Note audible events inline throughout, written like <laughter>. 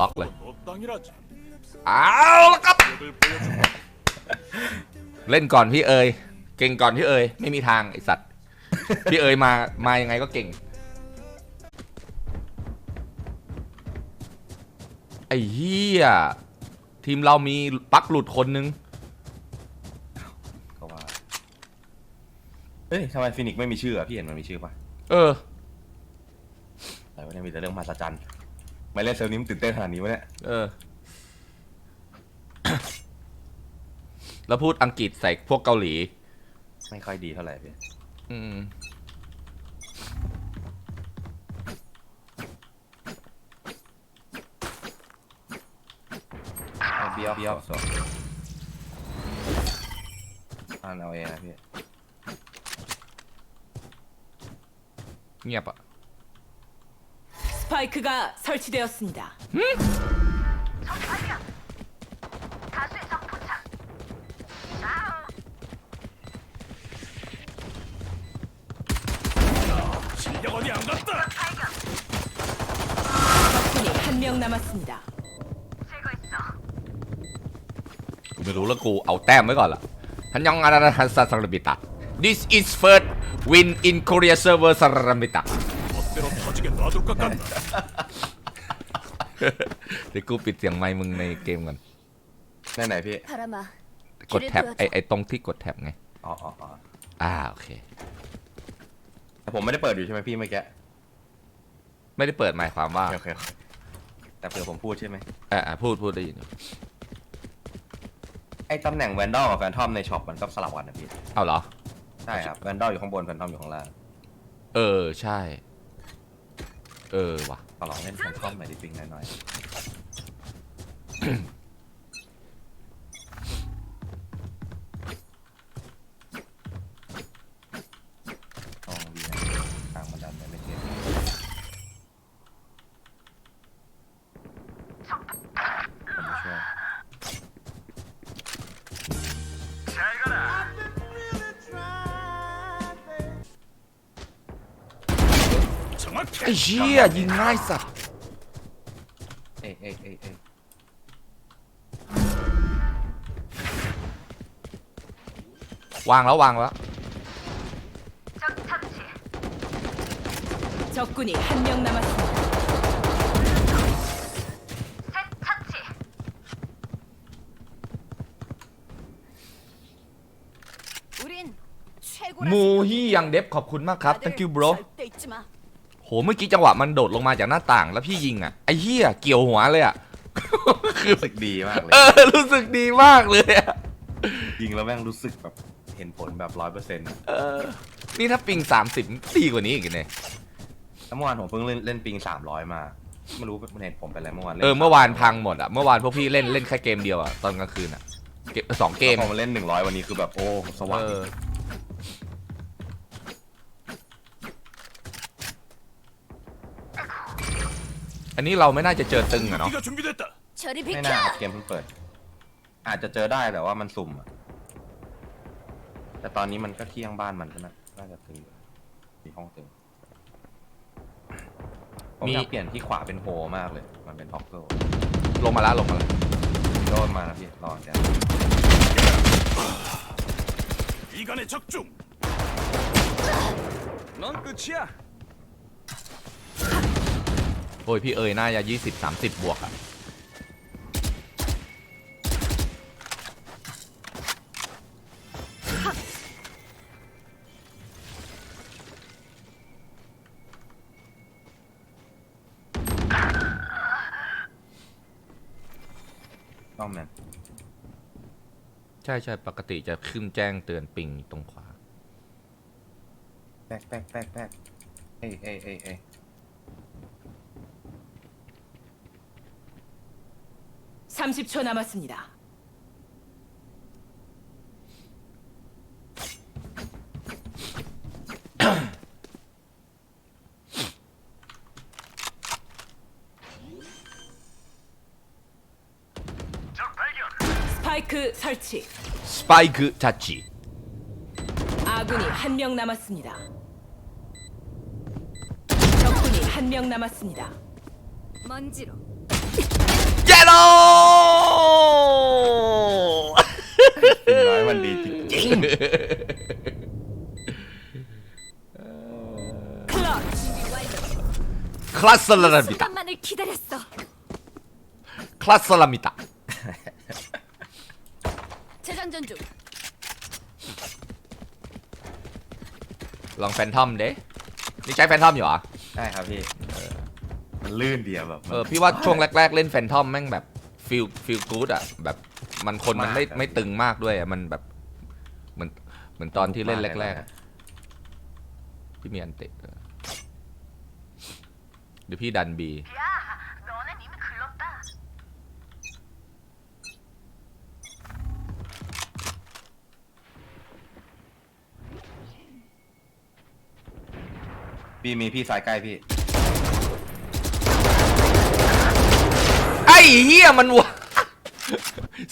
ล็อกเลย เอาละครับ เล่นก่อนพี่เอ๋ยเก่งก่อนพี่เอ๋ยไม่มีทางไอสัตว์ พี่เอ๋ยมา มายังไงก็เก่ง ไอ้เหี้ยทีมเรามีปักหลุดคนนึง ฮ้ยทำไมฟินิกซ์ไม่มีชื่ออะพี่เห็นมันมีชื่อปะเออแต่ว่าเนี่ยมีแต่เรื่องมหัศจรรย์ไม่เล่นเซลล์นี้มันตื่นเต้นขนาดนี้วะเนี่ยเออ แล้วพูดอังกฤษใส่พวกเกาหลี ไม่ค่อยดีเท่าไหร่พี่อืมเอาเบี้ยวเบี้ยวสองอ่านเอาเองนะพี่ 야 봐. 스파이크가 설치되었습니다. 응? 실력 어디 안 갔다. 적군이 한 명 남았습니다. 구매도 올랐고 아웃 땜을 걸라. 한영 아라는 한사상을 ยองอาราฮันซาสารบิตะ This is first win in Korea server สารบิตะ 멋대로 터지게 놔둘 것 같나. เดี๋ยวกูปิดเสียงไมค์มึงในเกมก่อน ไหนไหนๆพี่ 바람아 กดแท็บไอไอตรงที่กดแท็บไง อ๋ออ๋ออ๋อ อ่าโอเค แต่ผมไม่ได้เปิดอยู่ใช่ไหมพี่เมื่อกี้ ไม่ได้เปิดหมายความว่า โอเคโอเคแต่เผื่อผมพูดใช่ไหม เอออ่ะพูดพูดได้ยินอยู่ ไอ้ตำแหน่งแวนดอลกับแฟนทอมในช็อปมันก็สลับกันนะพี่ เอาเหรอ ใช่ครับแวนดอลอยู่ข้างบนแฟนทอมอยู่ข้างล่างเออใช่ เออว่ะ ขอลองเล่นแฟนทอมหน่อยดิปิงหน่อยๆล เชี่ยยิงง่ายสัตว์ เอ้ยเอ้ยเอ้ยเอ้ย วางแล้ววางแล้ว 적군이 한 명 남았습니다. 우린 มู 최고라서 ฮียังเดฟขอบคุณมากครับ thank you bro 절대 잊지 마. โหเมื่อกี้จังหวะมันโดดลงมาจากหน้าต่างแล้วพี่ยิงอะไอ้เหี้ยเกี่ยวหัวเลยอะ คือรู้สึกดีมากเลย เออรู้สึกดีมากเลยอะยิงแล้วแม่งรู้สึกแบบเห็นผลแบบร้อยเปอร์เซ็นต์เออนี่ถ้าปิง30ดีกว่านี้อีกเนี่ยแล้วเมื่อวานผมเพิ่งเล่นเล่นปิงสามร้อยมา ไม่รู้มันเห็นผมไปอะไรเมื่อวานล่นเออเมื่อวานพังหมดอะเมื่อวานพวกพี่เล่นเล่นแค่เกมเดียวอะตอนกลางคืนอะเกมสองเกม พอมาเล่นหนึ่งร้อยวันนี้คือแบบโอ้สว่างเออ อันนี้เราไม่น่าจะเจอตึงอ่ะเนาะ 네가 준비됐다. 저리 ไม่ 비켜. น่าครับเกมเพิ่งเปิด อาจจะเจอได้แต่ว่ามันสุ่มอะแต่ตอนนี้มันก็เที่ยงบ้านมันก็น่าน่าจะตึงอยู่มีห้องตึงผม มี อยากเปลี่ยนที่ขวาเป็นโฮมากเลย มันเป็นท็อปเกิล ลงมาแล้วลงมาแล้ว โดนมานะพี่รอดแก 이간의 적중. 넌 끝이야. โอ้ย พี่เอ๋ยน่าจะยี่สิบสามสิบบวกอะต้องแมนใช่ใช่ปกติจะขึ้นแจ้งเตือนปิงตรงขวา แป๊กแป๊กแป๊กแป๊กเอ้ยเอ้ยเอ้ยเอ้ย 30초 남았습니다. 스파이크 설치. 스파이크 자취. 아군이 한 명 남았습니다. 적군이 한 명 남았습니다. 먼지로 깨롱! สิ่งน้อยมันดีจริงคลาสสลามิตะคลาสสลามิตะลองแฟนทอมเด้นี่ใช้แฟนทอมอยู่เหรใช่ครับพี่มันลื่นเดียวแบบเออพี่ว่าช่วงแรก ๆ เล่นแฟนทอมแม่งแบบฟิลฟิลกู๊ดอะแบบ มันคนมันไม่ไม่ตึงมากด้วยอะมันแบบเหมือนเหมือนตอนที่เล่นแรกๆอะพี่มีอันเตะด้วยเดี๋ยวพี่ดันบีพี่มีพี่สายใกล้พี่ ไอ้เหี้ยมันวะ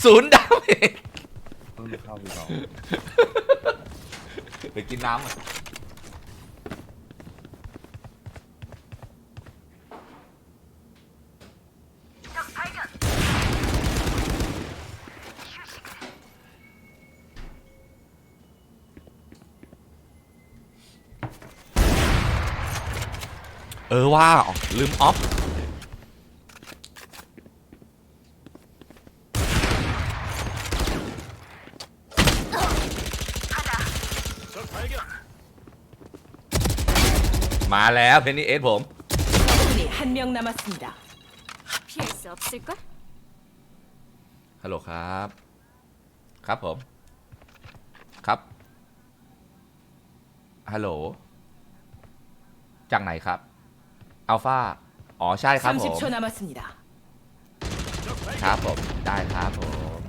ศูนย์ดาวเองเพิ่งเข้าพี่น้องไปกินน้ำอะเออว่าอ๋อลืมออฟ มาแล้วเพนนี่เอสผม 적군이 한 명 남았습니다. 피할 수 없을 걸? ฮัลโหลครับ ครับผม ครับ ฮัลโหล จากไหนครับ อัลฟา อ๋อ ใช่ครับผม 30초 남았습니다. 적 발견. ครับผม ได้ครับผม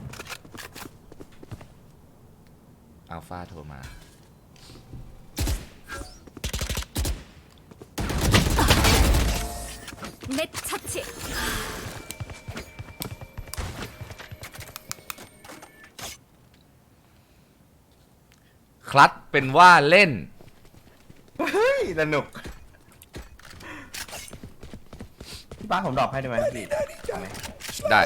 อัลฟาโทรมา เม็คลัดเป็นว่าเล่น เฮ้ยสนุกพี่ป้าผมดอกให้ได้ไหมพี่ไหมได้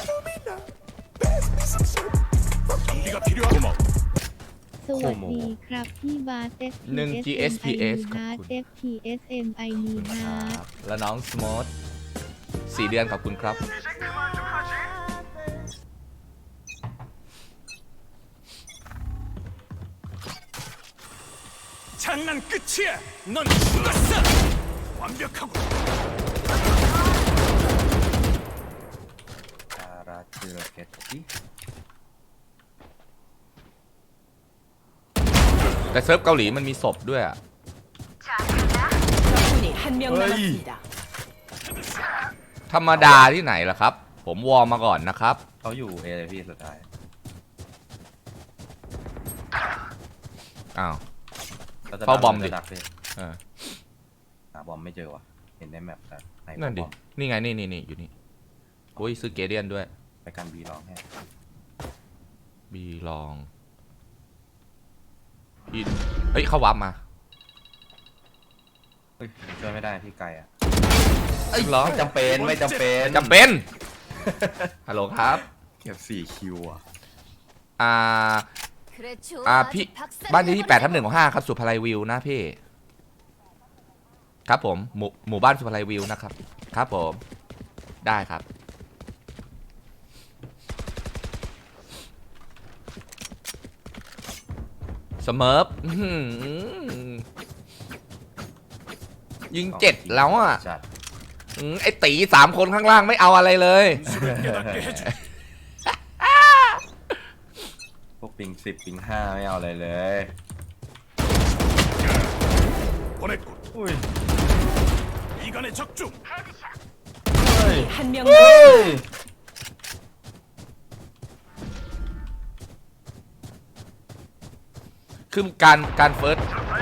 สวัสดีครับ พี่บาส FPS หนึ่ง GSPS ขอบคุณ FPS MI นีแล้วน้องสมอ 4 เดือนขอบคุณครับ 장난 끝이 야. 넌 죽었 어. 완벽하고 คาราจูรเกตติแต่เซิร์ฟเกาหลีมันมีศพด้วยอะ. ธรรมดาที่ไหนล่ะครับ ผมวอร์มมาก่อนนะครับ เขาอยู่เอเลยพี่สุดท้ายอ้าว ขจะเฝ้าบอมดิจะดักพี่เออหาบอมไม่เจอวะเห็นในแมปแต่ไหนนั่นดิ บอมนี่ไงนี่นี่นี่อยู่นี่อุ้ยซื้อเกเดียนด้วย ไปกันบีลองให้บีลองพี่เฮ้ย เข้าวับมา เฮ้ยช่วยไม่ได้พี่ไก่อะ เอ้ยเหรอ ไม่จำเป็นไม่จำเป็น จำเป็น ฮัลโหลครับ เก็บสี่คิวอะ อ่า 그래 좋아. อ่า พี่ 아주 박살 บ้านที่ 내버려. ที่แปดทับหนึ่งของห้าครับ สุภาลัยวิวนะพี่ ครับผม หมู่หมู่บ้านสุภาลัยวิวนะครับ ครับผม ได้ครับ เสมออื้อหือยิงเจ็ดแล้วอ่ะ จัด อืมไอตีสามคนข้างล่างไม่เอาอะไรเลย 수를 깨닫게 해줘. พวกปิงสิบปิงห้าไม่เอาอะไรเลย 보냈고.อุ้ย 이간의 적중. 한 명 남았습니다. คือการการเฟิร์ส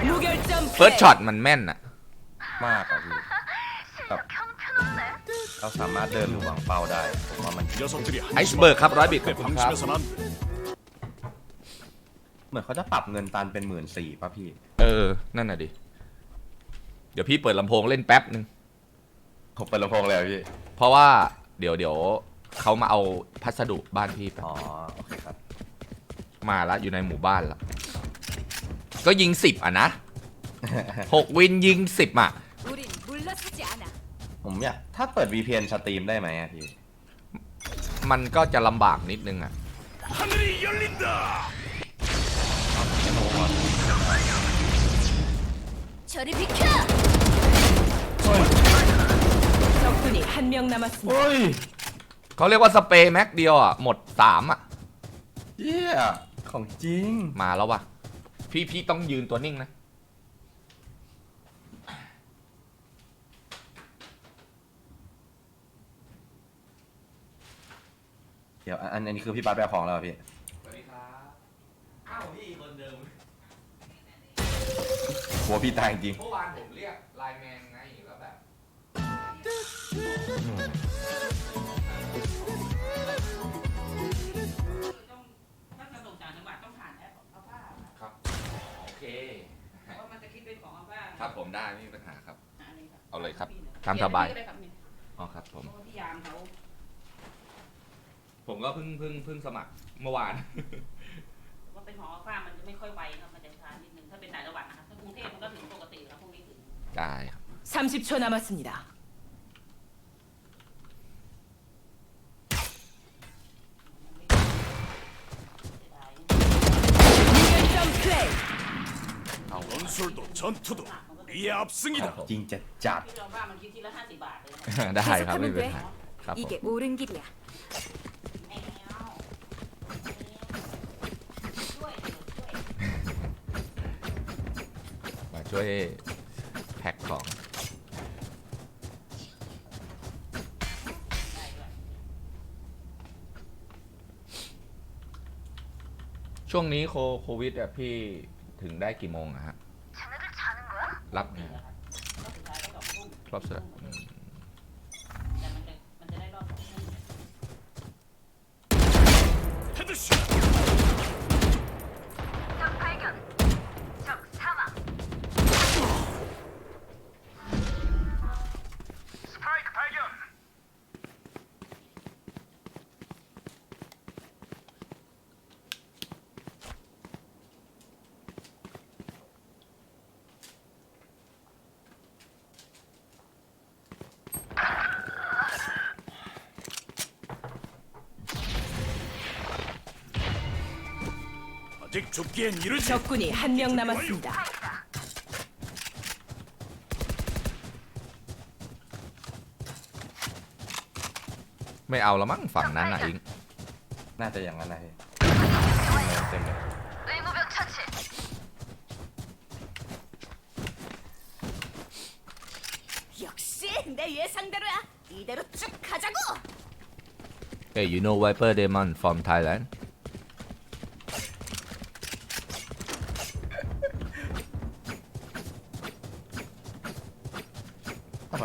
무결점 เฟิร์ส 플레이. ช็อตมันแม่นอะ มากอะพี่แบบ เราสามารถเดินหวังเป้าได้ผมว่ามันไอซ์เบิร์กครับร้อยบิตขอบคุครับเหมือนเขาจะปรับเงินตันเป็นหมื่นสี่ป่ะพี่ เออ นั่นน่ะดิ เดี๋ยวพี่เปิดลำโพงเล่นแป๊บนึงผมเปิดลำโพงแล้วพี่ เพราะว่าเดี๋ยวเดี๋ยวเขามาเอาพัสดุบ้านพี่อ๋อโอเคครับ มาแล้วอยู่ในหมู่บ้านแล้ว ก็ยิงสิบอะนะหกวินยิงสิบอะ ผมอยากถ้าเปิด VPN สตรีมได้ไหมอะพี่ มันก็จะลำบากนิดนึงอ่ะ 하늘이 열린다. 저리 비켜! 적군이 한 명 남았습니다. เฮ้ย เขาเรียกว่าสเปรย์แม็กเดียวอ่ะ หมดสามอ่ะ เยี่ยของจริง มาแล้ววะพี่พี่ต้องยืนตัวนิ่งนะ เดี๋ยวอันอันนี้คือพี่บาสไปเอาของแล้วเหรอพี่ สวัสดีครับอ้าวพี่คนเดิมกลัวพี่ตายจริง เมื่อวานผมเรียกไลน์แมนไงแล้วแบบถ้าจะส่งต่างจังหวัดต้องผ่านแอปอัลฟาครับ โอเค เพราะว่ามันจะคิดเป็นของอัลฟาครับผมได้ไม่มีปัญหาครับอันนี้ครับเอาเลยครับพี่นี่ตามสบายเดี๋วพี่ก็ได้ครับนี่อ๋อครับผม เพราะว่าพี่ยามเขา ผมก็เพิ่งเพิ่งเพิ่งสมัครเมื่อวาน ว่าเป็นของอัลฟามันจะไม่ค่อยไวครับมันจะช้านิดนึงถ้าเป็นต่างจังหวัดนะครับถ้ากรุงเทพมันก็ถึงปกติแล้วพวกนี้ถึง ได้ครับ 30초 남았습니다. 무결점 플레이. 전술도 전투도 우리의 압승이다. จริงจะจัด พี่อัลฟามันคิดทีละห้าสิบบาทเลยนะ ได้ครับไม่มีปัญหาครับผม 이게 옳은 길이야. ช่วยแพ็คของได้ด้วยช่วงนี้โคโควิดอะพี่ถึงได้กี่โมงอะฮะ รับนี่แหละครับก็สุดท้ายก็สองทุ่มครบเสร็จ 아직 죽기엔 이르지. 적군이 한 명 남았습니다. ไม่เอาแล้วมั้งฝั่งนั้นอะอิง น่าจะอย่างนั้นนะพี่เต็มเลย 역시 내 예상대로야. 이대로 쭉 가자고. Hey you know Viper Demon from Thailand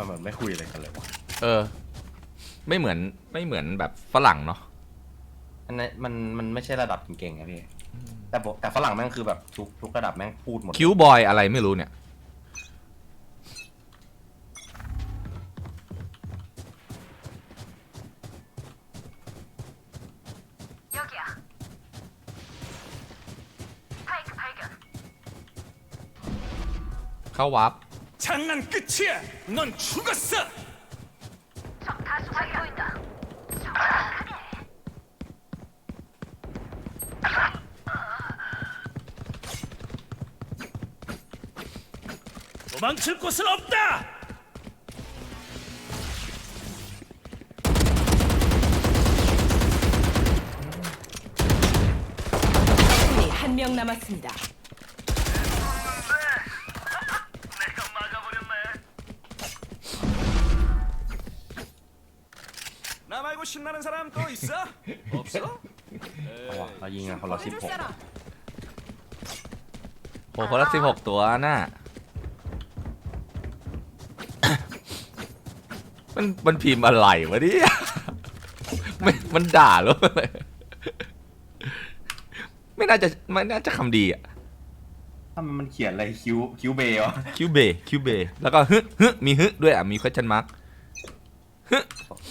ทำไมมันไม่คุยอะไรกันเลยวะเออ ไม่เหมือนไม่เหมือนแบบฝรั่งเนาะอันนั้นมันมันไม่ใช่ระดับเก่งๆนะพี่ แต่บอกแต่ฝรั่งแม่งคือแบบทุกทุกระดับแม่งพูดหมดคิวบอยอะไรไม่รู้เนี่ยเข้าวับ 장난 끝이야. 넌 죽었어. 도망칠 곳은 없다. 적군이 한 명 남았습니다. 신나는 사람 또 있어? 없어? เอาวะเรายิงกันคนละสิบหก 사람. โอ้คนละสิบหกตัวน่ะ มันมันพิมพ์อะไรวะเนี่ย ไม่มันด่าหรืออะไรไม่น่าจะไม่น่าจะคำดีอ่ะ ถ้ามันมันเขียนอะไรคิวคิวเบย์วะ คิวเบคิวเบแล้วก็ฮึฮึมีฮึด้วยอ่ะ มี question mark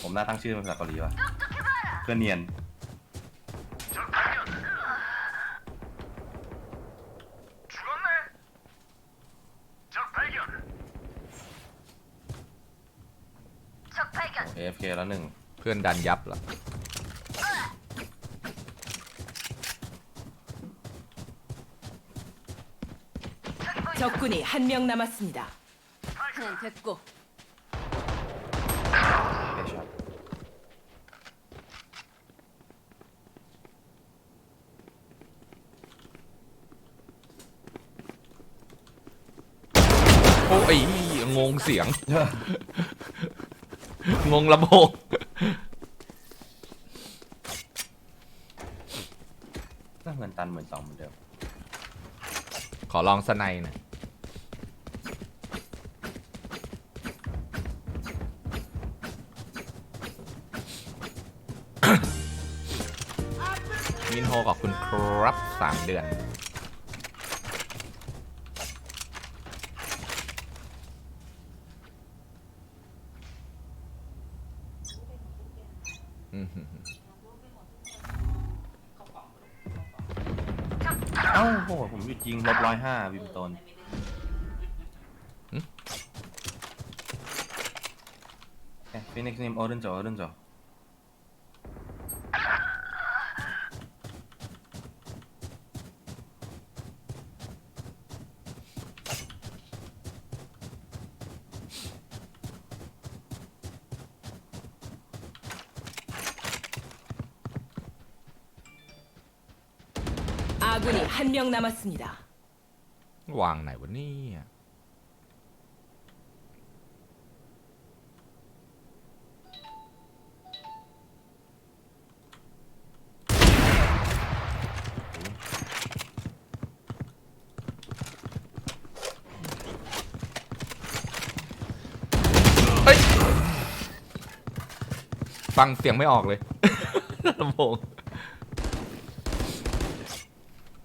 ผมน่าตั้งชื่อเป็นภาษาเกาหลีวะ เพื่อเนียน AFK แล้วหนึ่ง เพื่อนดันยับเหรอ 적군이 한 명 남았습니다. 그냥 됐고. อ้ยงงเสียง งงลำโพงน่าเงินตันหมื่นสองเหมือนเดิมขอลองสไนหน่อยมินโฮขอบคุณครับสามเดือน โหผมหยุดยิงลบร้อยห้าวิมโตนฟินิกซ์นิมโอเรนจอโอเรนจ 아군이 한 명 남았습니다. วางไหนวะเนี่ย เฮ้ย ฟังเสียงไม่ออกเลย ลำโพง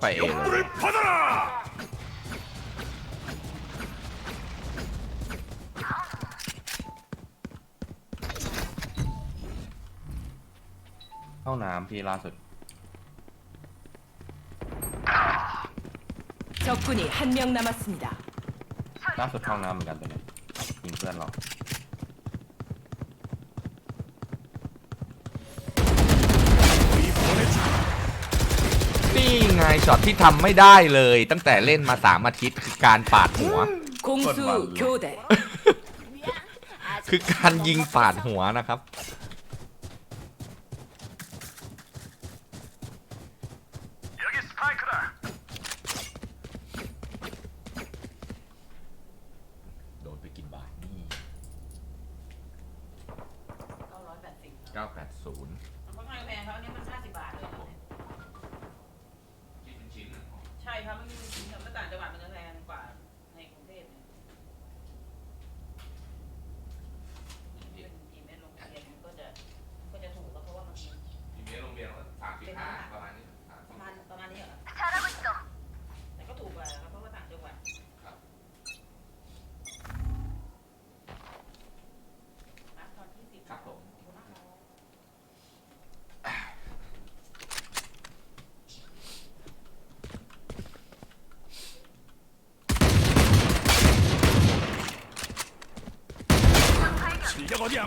ไปเอเลย 물을 받아라 เข้าน้ำพี่ล่าสุด 적군이 한 명 남았습니다. ล่าสุดเข้าน้ำเหมือนกันตัวเนี้ยยิงเพื่อนเรา ช็อตที่ทำไม่ได้เลย ตั้งแต่เล่นมาสามอาทิตย์คือการปาดหัว คงสู้兄弟คือการยิงปาดหัวนะครับ 실력 어디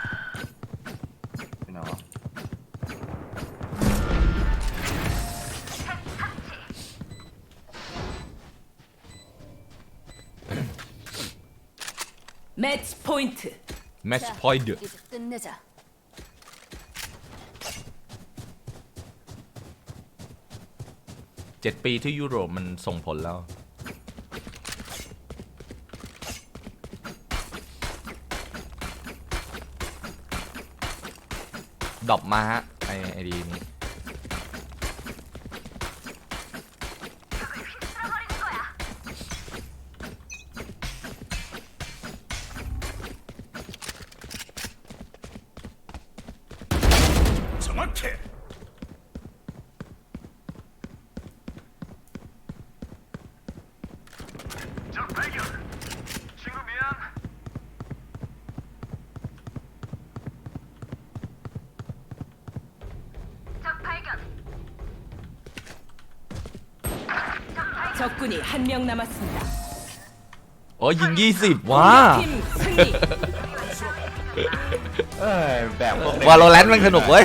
매치 포인트. แมชพอยต์ 이제 끝내자. เจ็ดปีที่ยุโรปมันส่งผลแล้ว ดรอปมาฮะ ไอไอดีนี้ 정확해. 적 발견. 친구 미안. 적군이 한 명 남았습니다. โอ้ยยิงยี่สิบว้า 팀 승리. <laughs> เอ้ยแบบพวก วาโลแรนต์มันสนุกเว้ย